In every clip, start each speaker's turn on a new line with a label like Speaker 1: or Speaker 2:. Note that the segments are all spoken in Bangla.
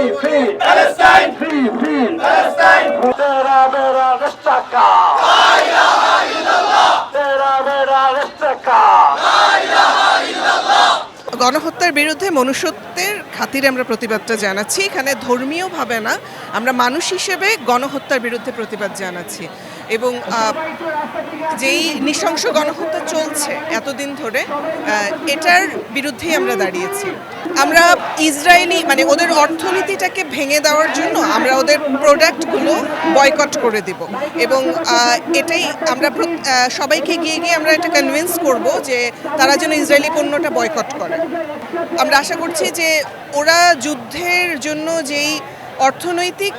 Speaker 1: Free, free!
Speaker 2: Palestine!
Speaker 1: Free, free!
Speaker 2: Palestine!
Speaker 3: গণহত্যার বিরুদ্ধে মনুষ্যত্বের খাতিরে আমরা প্রতিবাদটা জানাচ্ছি। এখানে ধর্মীয়ভাবে না, আমরা মানুষ হিসেবে গণহত্যার বিরুদ্ধে প্রতিবাদ জানাচ্ছি। এবং যেই নৃশংস গণহত্যা চলছে এতদিন ধরে এটার বিরুদ্ধেই আমরা দাঁড়িয়েছি। আমরা ইসরায়েলি মানে ওদের অর্থনীতিটাকে ভেঙে দেওয়ার জন্য আমরা ওদের প্রোডাক্টগুলো বয়কট করে দিব। এবং এটাই আমরা সবাইকে গিয়ে গিয়ে আমরা এটা কনভিন্স করব যে তারা যেন ইসরায়েলি পণ্যটা বয়কট করে। আমরা আশা করছি যে ওরা যুদ্ধের জন্য যেই অর্থনৈতিক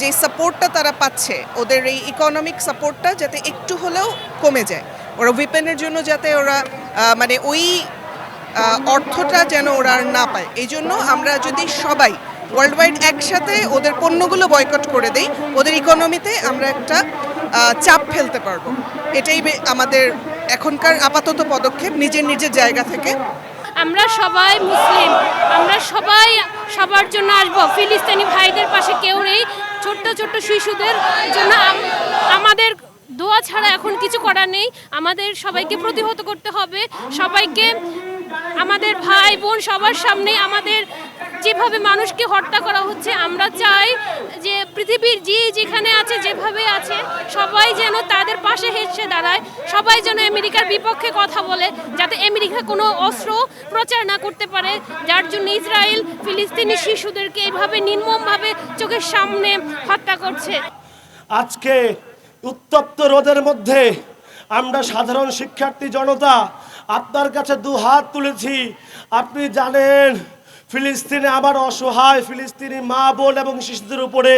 Speaker 3: যে সাপোর্টটা তারা পাচ্ছে, ওদের এই ইকোনমিক সাপোর্টটা যাতে একটু হলেও কমে যায়। ওরা উইপেনের জন্য যাতে ওরা মানে ওই অর্থটা যেন ওরা আর না পায়। এই জন্য আমরা যদি সবাই ওয়ার্ল্ড ওয়াইড একসাথে ওদের পণ্যগুলো বয়কট করে দেই, ওদের ইকোনমিতে আমরা একটা চাপ ফেলতে পারব। এটাই আমাদের এখনকার আপাতত পদক্ষেপ, নিজের নিজের জায়গা থেকে।
Speaker 4: আমরা সবাই মুসলিম। আমরা সবাই সবার জন্য আসব। ফিলিস্তিনি ভাইদের পাশে কেউ নেই। ছোট্ট ছোট্ট শিশুদের জন্য আমাদের দোয়া ছাড়া এখন কিছু করার নেই। আমাদের সবাইকে প্রতিহত করতে হবে। সবাইকে আমাদের ভাই বোন সবার সামনে আমাদের যেভাবে মানুষকে হত্যা করা হচ্ছে, আমরা চাই যে পৃথিবীর যে যেখানে আছে, যেভাবে আছে, সবাই যেন তাদের পাশে হেসে দাঁড়ায়, সবাই যেন আমেরিকার বিপক্ষে কথা বলে, যাতে আমেরিকা কোনো অস্ত্র প্রচার না করতে পারে। যার জন্য ইসরায়েল ফিলিস্তিনি শিশুদেরকে এইভাবে নির্মমভাবে চোখের সামনে হত্যা করছে।
Speaker 5: আজকে উত্তপ্ত রোদের মধ্যে আমরা সাধারণ শিক্ষার্থী জনতা আপনার কাছে দু হাত তুলেছি। আপনি জানেন, ফিলিস্তিনে আবার অসহায় ফিলিস্তিনি মা বোন এবং শিশুদের উপরে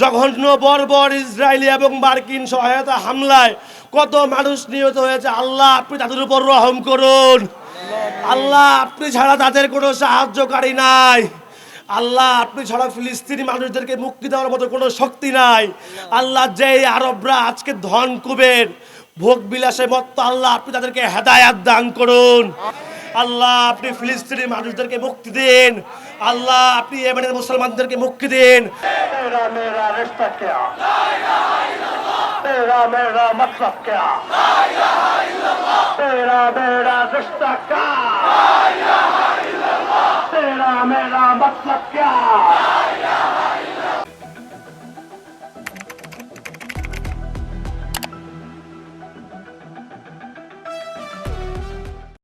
Speaker 5: জঘন্য বর্বর ইসরায়েলি এবং মার্কিন সহায়তা হামলায় কত মানুষ নিহত হয়েছে। আল্লাহ, আপনি তাদের উপর রহম করুন। আল্লাহ, আপনি ছাড়া তাদের কোনো সাহায্যকারী নাই। আল্লাহ, আপনি ছাড়া ফিলিস্তিনি মানুষদেরকে মুক্তি দেওয়ার মতো কোনো শক্তি নাই। আল্লাহ, যেই আরবরা আজকে ধন কুবের ভোগ বিলাসে মত্ত আল্লাহ, আপনি তাদেরকে হেদায়াত দান করুন। আল্লাহ, আপনি ফিলিস্তিনি মানুষদেরকে মুক্তি দিন। আল্লাহ, আপনি এমানের মুসলমানদেরকে মুক্তি দিন।
Speaker 1: তেরা মেরা মতলব ক্যা।